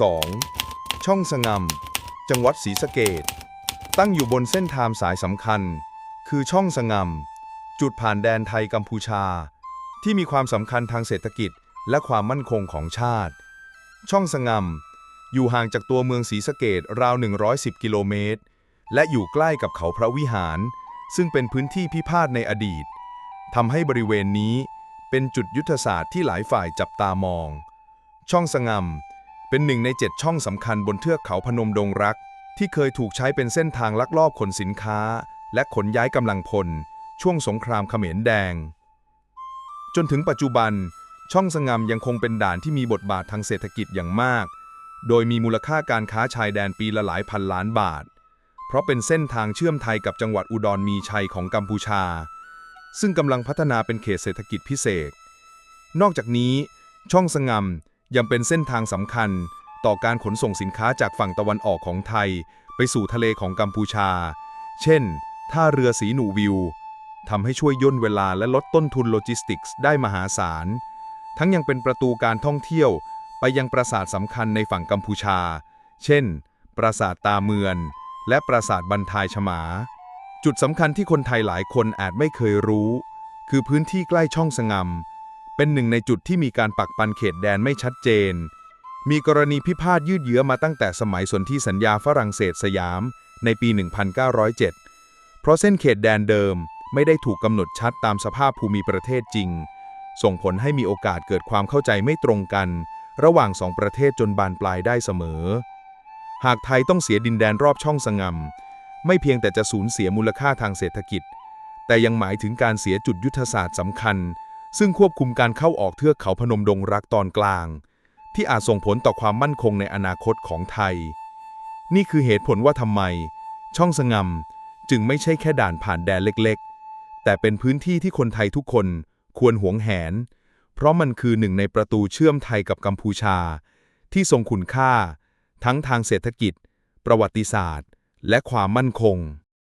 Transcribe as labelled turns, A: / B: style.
A: 2 ช่องสงำจังหวัดศรีสะเกดตั้งอยู่บนเส้นทางสายสำคัญ คือช่องสงำจุดผ่านแดนไทยกัมพูชา ที่มีความสำคัญทางเศรษฐกิจและความมั่นคงของชาติ ช่องสงำอยู่ห่างจากตัวเมืองศรีสะเกดราว 110 กิโลเมตร และอยู่ใกล้กับเขาพระวิหาร ซึ่งเป็นพื้นที่พิพาทในอดีตทำให้บริเวณนี้เป็นจุดยุทธศาสตร์ที่หลายฝ่ายจับตามอง ช่องสงำ เป็นหนึ่งในเจ็ดช่องสำคัญบนเทือกเขาพนมดงรัก ที่เคยถูกใช้เป็นเส้นทางลักลอบขนสินค้า และขนย้ายกำลังพล ช่วงสงครามเขมรแดง จนถึงปัจจุบัน ช่องสงำยังคงเป็นด่านที่มีบทบาททางเศรษฐกิจอย่างมาก โดยมีมูลค่าการค้าชายแดนปีละหลายพันล้านบาท เพราะเป็นเส้นทางเชื่อมไทยกับจังหวัดอุดรมีชัยของกัมพูชา ซึ่งกำลังพัฒนาเป็นเขตเศรษฐกิจพิเศษ นอกจากนี้ ช่องสงำ ยังเป็นเส้นทางสำคัญต่อการขนส่งสินค้าจากฝั่งตะวันออกของไทย ไปสู่ทะเลของกัมพูชา เช่น ท่าเรือสีหนูวิวทำให้ช่วยย่นเวลาและลดต้นทุนโลจิสติกส์ได้มหาศาล ทั้งยังเป็นประตูการท่องเที่ยวไปยังปราสาทสำคัญในฝั่งกัมพูชา เช่น ปราสาทตาเมือน และปราสาทบันทายฉมา จุดสำคัญที่คนไทยหลายคนอาจไม่เคยรู้ คือพื้นที่ใกล้ช่องสงำ เป็นหนึ่งในจุดที่มีการปักปันเขตแดนไม่ชัดเจน มีกรณีพิพาทยืดเยื้อมาตั้งแต่สมัยสนธิสัญญาฝรั่งเศสสยามในปี 1907 เพราะเส้นเขตแดนเดิมไม่ได้ถูกกำหนดชัดตามสภาพภูมิประเทศจริง ส่งผลให้มีโอกาสเกิดความเข้าใจไม่ตรงกัน ระหว่างสองประเทศจนบานปลายได้เสมอ หากไทยต้องเสียดินแดนรอบช่องสงำไม่เพียงแต่จะสูญเสียมูลค่าทางเศรษฐกิจ แต่ยังหมายถึงการเสียจุดยุทธศาสตร์สำคัญ ซึ่งควบคุมการเข้าออกเทือกเขาพนมดงรักตอนกลาง ที่อาจส่งผลต่อความมั่นคงในอนาคตของไทย นี่คือเหตุผลว่าทำไม ช่องสงำจึงไม่ใช่แค่ด่านผ่านแดนเล็กๆ แต่เป็นพื้นที่ที่คนไทยทุกคนควรหวงแหน เพราะมันคือหนึ่งในประตูเชื่อมไทยกับกัมพูชา ที่ทรงคุณค่า ทั้งทางเศรษฐกิจ ประวัติศาสตร์ และความมั่นคง